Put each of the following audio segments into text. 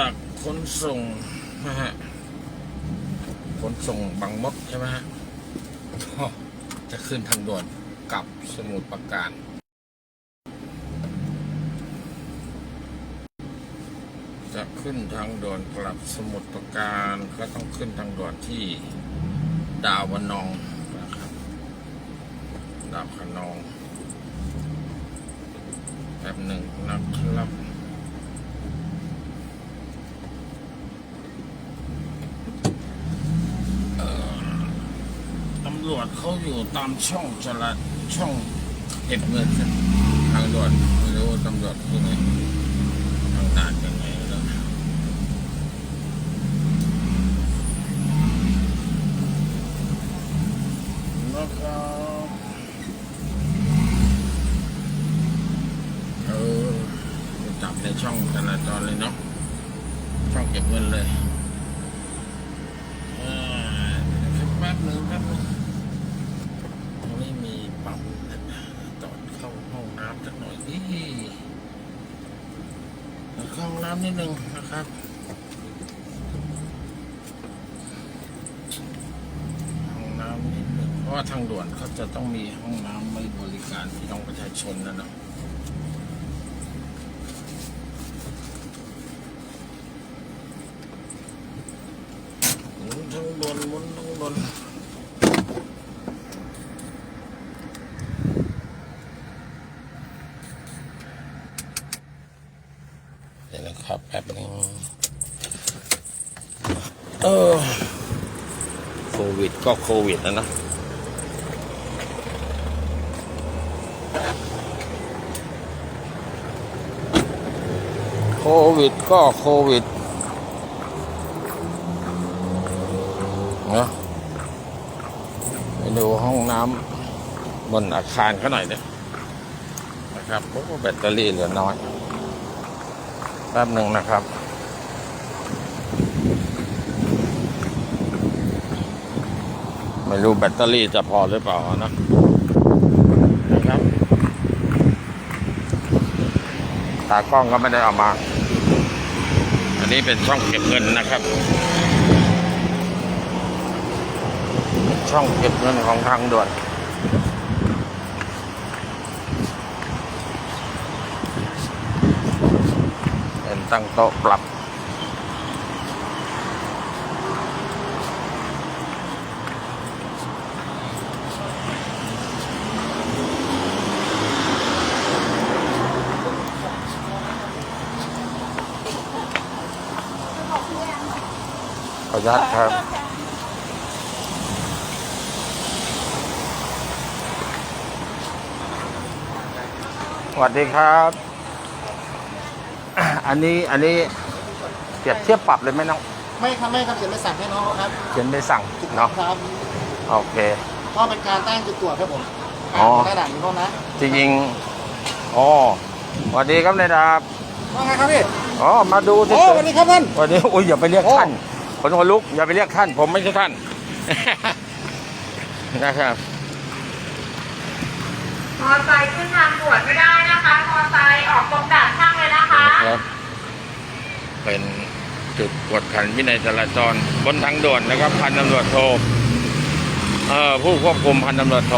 จากขนส่งนะฮะขนส่งบางมดใช่ไหมฮะจะขึ้นทางด่วนกลับสมุทรปราการจะขึ้นทางด่วนกลับสมุทรปราการก็ต้องขึ้นทางด่วนที่ดาววนองนะครับดาวคะนองแป๊บหนึ่งนะครับ ตำรวจ เขาอยู่ตามช่องจราช่องเก็บเงินทางด่วนไม่รู้ตำรวจยังไงทางด่านยังไงแล้วนะครับเออจับในช่องจราจรเลยเนาะช่องเก็บเงินเลย อ่าเดี๋ยวแป๊บหนึงแป๊บหนึงตรงนี้มีปั๊มนะจอดเข้าห้องน้ำสักหน่อยดิเข้าห้อง น้ำนิดนึงนะครับห้องน้ำนิดนึงเพราะว่าทางด่วนเขาจะต้องมีห้องน้ำไม่บริการพี่น้องประชาชนนะเนาะหมุนทางด่วนหมุนทางด่วนเดี๋ยวนะครับแป๊บนึง เออโควิดก็โควิดนะนะโควิดก็โควิดเนะไปดูห้องน้ำบนอาคารเขาหน่อยเนี่ยนะครับเพราะว่าแบตเตอรี่เหลือน้อยแป๊บหนึ่งนะครับ ไม่รู้แบตเตอรี่จะพอหรือเปล่านะนะครับตากล้องก็ไม่ได้เอามา อันนี้เป็นช่องเก็บเงินนะครับ ช่องเก็บเงินของทางด่วนเป็นตั้งโต๊ะปรับ ขออนุญาตครับ สวัสดีครับ อันนี้อันนี้เปรียบเทียบปรับเลยไหมน้อง ไม่ครับไม่ครับเขียนใบสั่งให้น้องครับเขียนไปสั่งเนาะครับโอเคก็เป็นการตั้งจุดตรวจครับผมอ๋อหน้าด่านนี้เท่านั้นจริงๆอ๋อสวัสดีครับนายดาบว่าไงครับพี่อ๋อมาดูที่โอ้สวัสดีครับท่านวันนี้อุ้ยอย่าไปเรียกโอ้ท่าน คนหัวลุกอย่าไปเรียกท่าน ผมไม่ใช่ท่านนะครับมอไซค์ขึ้นทางด่วนไม่ได้นะคะมอไซค์ออกตรงด่านช่างเลยนะคะนะครับเป็นจุดกวดขันวินัยจราจรบนทางด่วนนะครับพันตำรวจโทเอ่อผู้ควบคุมพันตำรวจโท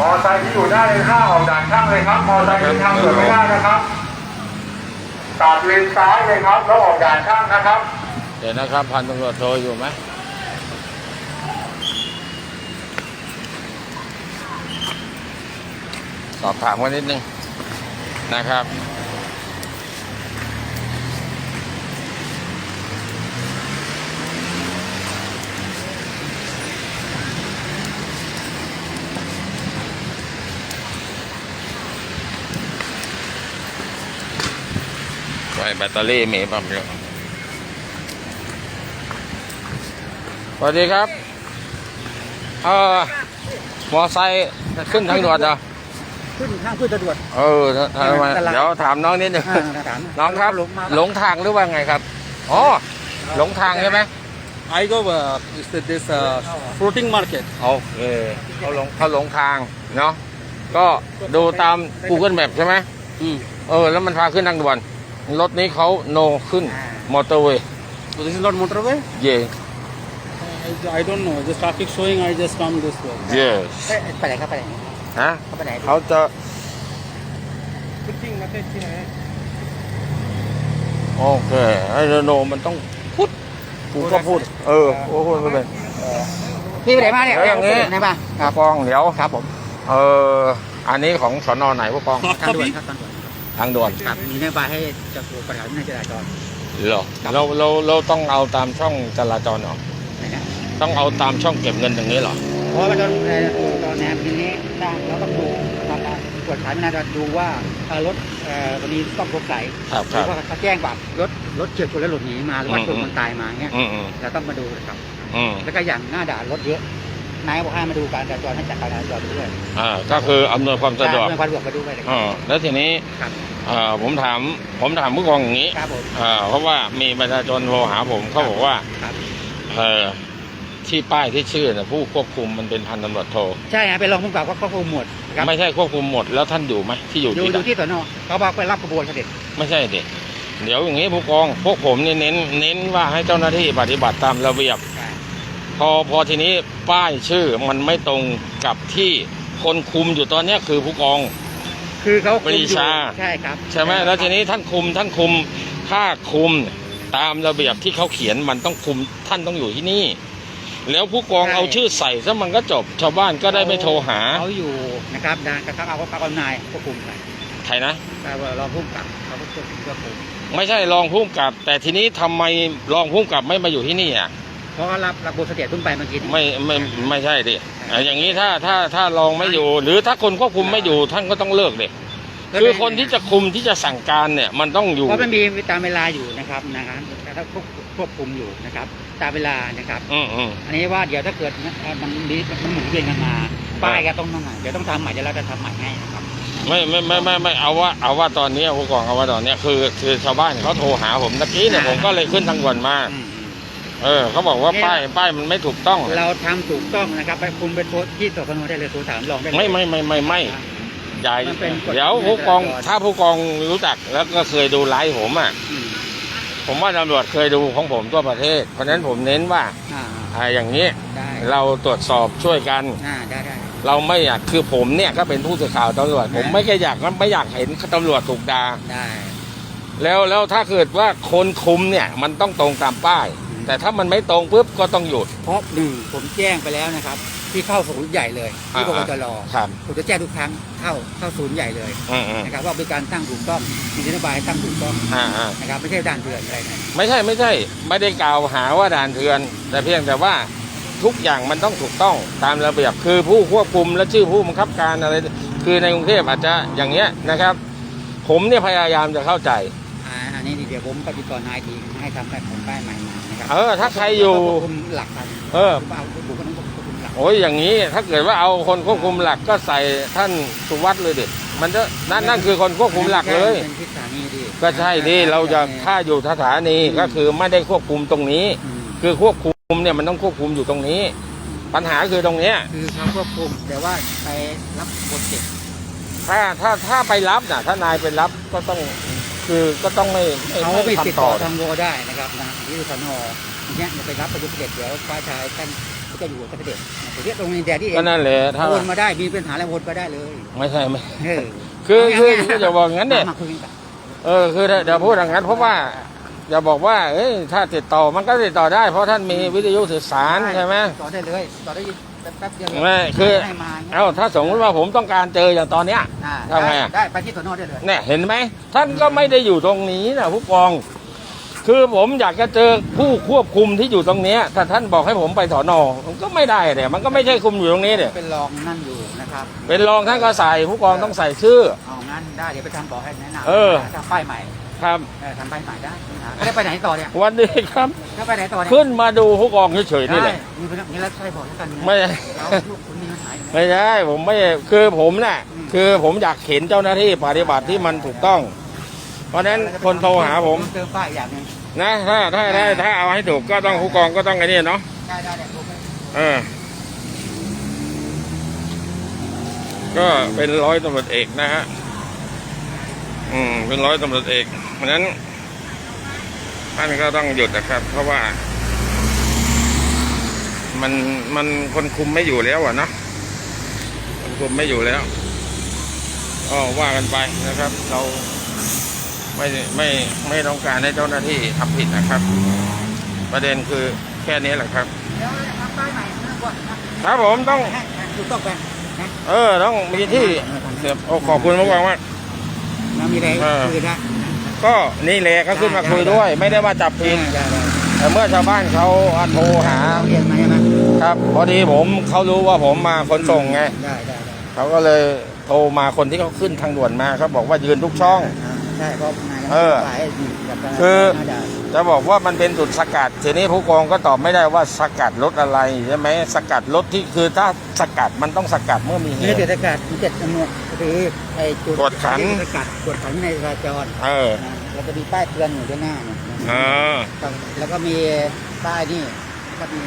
มอไซค์ที่อยู่หน้าเลนห้าออกด่านช่างเลยครับ มอไซค์ที่ทางด่วนไม่ได้นะครับตัดเลนซ้ายเลยครับแล้วออกด่านช่างนะครับ เดี๋ยวนะครับ พันตำรวจโทรอยู่ไหมสอบถามกันนิดนึงนะครับไว้แบตเตอรี่มีปัมเยอะ สวัสดีครับ เอ่อมอไซค์ขึ้นทางด่วนเหรอขึ้นข้างขึ้นตำรวจเออทำไมตลาด เดี๋ยวถามน้องนิดนึงอ่าถามน้องครับ หลงมาหลงทางหรือว่าไงครับ อ๋อ หลงทางใช่ไหม I go uh, is that this uh, floating market. โอเคเขาหลงเขาหลงทางเนาะก็ดูตาม Google Map ใช่ไหม Mm. เออ แล้วมันพาขึ้นทางด่วน รถนี้เขาโนขึ้น มอเตอร์เวย์ So this is not motorway? เย่ I, I don't know. The traffic showing, I just come this way. เย่เอ๊ะไปไหนครับไปไหนฮะเขาไปไหนเขาจะโอเคไอ้โนมันต้องพูดกูก็พูด เออโอ้โหไม่เป็นพี่ไปไหนมาเนี่ยแล้วอย่างนี้ไหนมาครับกองเดี๋ยวครับผมเอออันนี้ของสอนอไหนผู้กองทางด่วนครับทางด่วนทางด่วนครับมีนโยบายให้จับตัวปัญหาวินัยจราจรเหรอเราเราเราต้องเอาตามช่องจราจรเหรอไหนนะ ต้องเอาตามช่องเก็บเงินอย่างนี้เหรอเพราะว่าตอนเอ่อตอนแนวทีนี้นะเราต้องดูทำการตรวจสายวินัยจราจรดูว่าเอ่อรถเอ่อวันนี้ต้องสงสัยครับหครืรับอว่าเขาแจ้งว่ารถรถเฉียวชนแล้วหลบหนีมาหรือว่าอืม ชนคนตายมาเงี้ยอืมอืมเราต้องมาดูนะครับ อืมแล้วก็อย่างหน้าด่านรถเยอะนายบอกให้มาดูการจราจรให้จัดการจราจรไปด้วยอ่าก็คืออำนวยความสะดวกเรื่องความสะดวกไปด้วยนะคอ่ารับแล้วทีนี้ครับ อ่าผมถามผมถามผู้กองอย่างนี้ครับผม อ่าเพราะว่ามีประชาชนโทรหาผมเขาบอกว่าครับ เออ ที่ป้ายที่ชื่อน่ะผู้ควบคุมมันเป็นพันตำรวจโทใช่ฮะเป็นรองผู้กำกับก็ควบคุมหมดครับไม่ใช่ควบคุมหมดแล้วท่านอยู่ไหมที่อยู่อยู่ที่อยู่ที่สนเขาบอกไปรับกระบวนเสด็จไม่ใช่ดิเดี๋ยวอย่างนี้ผู้กองพวกผมเนี่ยเน้นเน้นว่าให้เจ้าหน้าที่ปฏิบัติตามระเบียบ พอพอทีนี้ป้ายชื่อมันไม่ตรงกับที่คนคุมอยู่ตอนเนี้ยคือผู้กอง คือเขาคุมปรีอยู่ชา ใช่ครับใช่ไหมแล้วทีนี้ท่านคุมท่านคุมถ้าคุมตามระเบียบที่เขาเขียนมันต้องคุมท่านต้องอยู่ที่นี่ แล้วผู้กองเอาชื่อใส่ซะมันก็จบ ชาวบ้านก็ได้ไม่โทรหาเขาอยู่นะครับนะกระทั่งเอาเขาเอานายควบคุมไปใครนะ แต่ว่ารองผู้กำกับเขาก็ควบคุมควบคุมไม่ใช่รองผู้กำกับ แต่ทีนี้ทำไมรองผู้กำกับไม่มาอยู่ที่นี่อะ เพราะเขารับรับบทเสด็จเพิ่งไปเมื่อกี้นี้ ไม่ไม่ไม่ใช่ดิอะอย่างนี้ถ้าถ้าถ้ารองไม่อยู่ หรือถ้าคนควบคุมไม่อยู่ท่านก็ต้องเลิกดิคือคนที่จะคุมที่จะสั่งการเนี่ย มันต้องอยู่ เพราะมันมีตามเวลาอยู่นะครับนะครับแต่ถ้าควบค วบคุมอยู่นะครับ ตามเวลานะครับ อืมอืม อันนี้ว่าเดี๋ยวถ้าเกิดเอ่อมันมีมันหมุนเวียนกันมา ป้ายก็ต้องต้องเดี๋ยวต้องทำใหม่เดี๋ยวเราจะทำใหม่ให้นะครับ ไม่ไม่ไม่ไม่ไม่เอาว่าเอาว่าตอนนี้ผู้กองเอาว่าตอนเนี้ยคือคือชาวบ้านเขาโทรหาผมตะกี้เนี่ยผมก็เลยขึ้นทางด่วนมา อืมเออเขาบอกว่าป้ายป้ายมันไม่ถูกต้อง เราทำถูกต้องนะครับไปคุณไปโพสต์ที่สพนได้เลยโทรถามรองได้เลยไม่ไม่ไม่ไม่ไม่ใหญ่มันเป็นกฎเดี๋ยวผู้กองถ้าผู้กองรู้จักแล้วก็เคยดูไลฟ์ผมอะ อืม ผมว่าตำรวจเคยดูของผมทั่วประเทศ เพราะฉะนั้นผมเน้นว่าอ่าอ่าอย่างนี้ได้เราตรวจสอบช่วยกัน อ่าได้ได้ เราไม่อยากคือผมเนี่ยก็เป็นผู้สื่อข่าวตำรวจ ผมไม่แค่อยากไม่อยากเห็นตำรวจถูกด่าได้แล้วแล้วถ้าเกิดว่าคนคุมเนี่ยมันต้องตรงตามป้าย แต่ถ้ามันไม่ตรงปุ๊บก็ต้องหยุด เพราะหนึ่งผมแจ้งไปแล้วนะครับ ที่เข้าศูนย์ใหญ่เลยที่ปอ่าปจรครับผมจะแจ้งทุกครั้งเข้าเข้าศูนย์ใหญ่เลยอืมอืมนะครับว่าเป็นการตั้งถูกต้องมีนโยบายให้ตั้งถูกต้องอ่าอ่านะครับไม่ใช่ด่านเถื่อนอะไรนะไม่ใช่ไม่ใช่ ไม่ได้กล่าวหาว่าด่านเถือน แต่เพียงแต่ว่าทุกอย่างมันต้องถูกต้องตามระเบียบคือผู้ควบคุมและชื่อผู้บังคับการอะไร คือในกรุงเทพอาจจะอย่างเงี้ยนะครับ ผมเนี่ยพยายามจะเข้าใจ อ่าอันนี้เดี๋ยวผมก็ติดต่อนายทีให้ทำแบบของป้ายใหม่มานะครัเออถ้าใครอยู่ ควบคุมหลักกันเออ ผมเอาบุคคลนั้นควบคุมหลัก โอ้ยอย่างนี้ถ้าเกิดว่าเอาคนควบคุมหลักก็ใส่ท่านสุวัสด์เลยดิมันจะนั่นนั่นคือคนควบคุมหลักเลย เป็นที่สถานีดิก็ใช่ดิเราจะถ้าอยู่สถานีก็คือไม่ได้ควบคุมตรงนี้ อืมคือควบคุมเนี่ยมันต้องควบคุมอยู่ตรงนี้ ปัญหาคือตรงเนี้ย คือเขาควบคุมแต่ว่าไปรับบทเจ็บถ้าถ้าถ้าไปรับน่ะถ้านายไปรับก็ต้องคือก็ต้องไม่ไม่เขาไม่ไปติดทำต่ต่ออทางโวได้นะครับนะที่สนอย่างเงี้ยไปรับประยุทธ์เสด็จเดี๋ยวป้าชายท่าน เขาจะอยู่กับเสด็จเรียกตรงนี้แดดที่เอก็งนั่นแหละถ้าโอนมาได้มีปัญหาอะไรโอนไปได้เลยไม่ใช่ไม่เออคือคือคือจะบอกอย่างนั้นเนี่ยมาคุยกันเออคือเดี๋ยวพูดอย่างนั้นเพราะว่าอย่าบอกว่าเอ้ยถ้าติดต่อมันก็ติดต่อได้ เพราะท่านมีวิทยุสื่อสารใช่ไหมต่อได้เลยต่อได้แป๊บเดียวไม่คือให้มาเอ้าถ้าสมมติว่าผมต้องการเจออย่างตอนเนี้ยอ่าทำไงอะได้ไปที่สนได้เลยเนี่ยเห็นไหมท่านก็ไม่ได้อยู่ตรงนี้นะผู้กอง คือผมอยากจะเจอผู้ควบคุมที่อยู่ตรงเนี้ยถ้าท่านบอกให้ผมไปถอนอมันก็ไม่ได้เนี่ยมันก็ไม่ใช่คุมอยู่ตรงนี้เนี่ยเป็นรองนั่นอยู่นะครับ เป็นรองท่านก็ใส่ผู้กองต้องใส่ชื่อเอางั้นได้เดี๋ยวไปทำบอกให้แนะนำเออทำป้ายใหม่ครับเออทำป้ายใหม่ได้ไม่มีปัญหาแล้วไปไหนต่อเนี่ยวันนี้ครับแล้วไปไหนต่อเนี่ยขึ้นมาดูผู้กองเฉยๆนี่แหได้ละมีปัญหามีแล้วใช่บอกแล้วกันนะไม่เราลูกคุณมีปัญหาอยู่ไม่ใช่ผมไม่คือผมน่ะคือผมอยากเห็นเจ้าหน้าที่ปฏิบัติที่มันถูกต้อง เพราะฉะนั้นคนโทรหาผมเติมป้ายอย่างหนึง นะถ้าถ้าถ้าถ้าเอาให้ถูกก็ต้องผู้กองก็ต้องไอ้นี่เนาะได้ได้ได้ผมไปเออ ก็เป็นร้อยตำรวจเอกนะฮะอืมเป็นร้อยตำรวจเอก เพราะฉะนั้นท่านก็ต้องหยุดนะครับ เพราะว่า มันมันคนคุมไม่อยู่แล้วอะเนอะคนคุมไม่อยู่แล้วก็ว่ากันไปนะครับ เรา ไม่ไม่ไม่ต้องการให้เจ้าหน้าที่ทำผิดนะครับ ประเด็นคือแค่นี้แหละครับ เดี๋ยวทำป้ายใหม่เรื่องก่อนนะครับผมต้อง ถูกต้องไปนะเออต้องมีที่เสียบโอ้ขอบคุณมากๆมากแล้วมีอะไรเออ คุยได้ก็นี่แหละก็ขึ้นมาคุยด้วย ไม่ได้ว่าจับผิดได้ได้แต่เมื่อชาวบ้านเขาโทรหาเราเรียนมาใช่ไหมครับพอดีผมเขารู้ว่าผมมาขนส่งไงได้ได้ได้เขาก็เลยโทรมาคนที่เขาขึ้นทางด่วนมาเขาบอกว่ายืนทุกช่องา ใช่เพราะนายเออฝ่ายแบบว่าคือน่าจะจะบอกว่ามันเป็นจุดสกัดทีนี้ผู้กองก็ตอบไม่ได้ว่าสกัดรถอะไรใช่ไหมสกัดรถที่คือถ้าสกัดมันต้องสกัดเมื่อมีเหมีตุเจ็ดอากาศมีเจ็ดจำนวนก็คือไอ้จุดกวดขันอากาศกวดขันในจราจรเออนะแล้วก็มีป้ายเตือนอยู่ด้านหน้าเนี่ยเออครับแล้วก็มีป้ายนี่ก็มี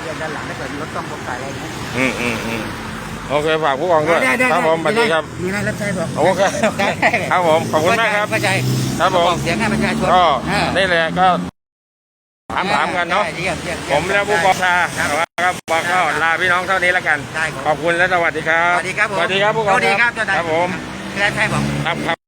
เรื่องด้านหลังถ้าเกิดมีรถต้องสงสัยอะไรอย่างเงี้ยอืมอืมอืม โอเคฝากผู้กองด้วยได้ได้ครับผมสวัสดีครับมีนายรับใช้บอกโอเคได้ครับผมขอบคุณมากครับเข้าใจครับผมอกเสียงให้ประชาชนก็อ่านี่แหละก็ถามถามกันเนาะได้ยี่ยยี่ยผมและผู้กองชาครับบอกก็ลาพี่น้องเท่านี้แล้วกันได้ครับขอบคุณและสวัสดีครับสวัสดีครับผมสวัสดีครับผู้กองสวัสดีครับเจ้านายครับผมได้ใช่บอกครับครับ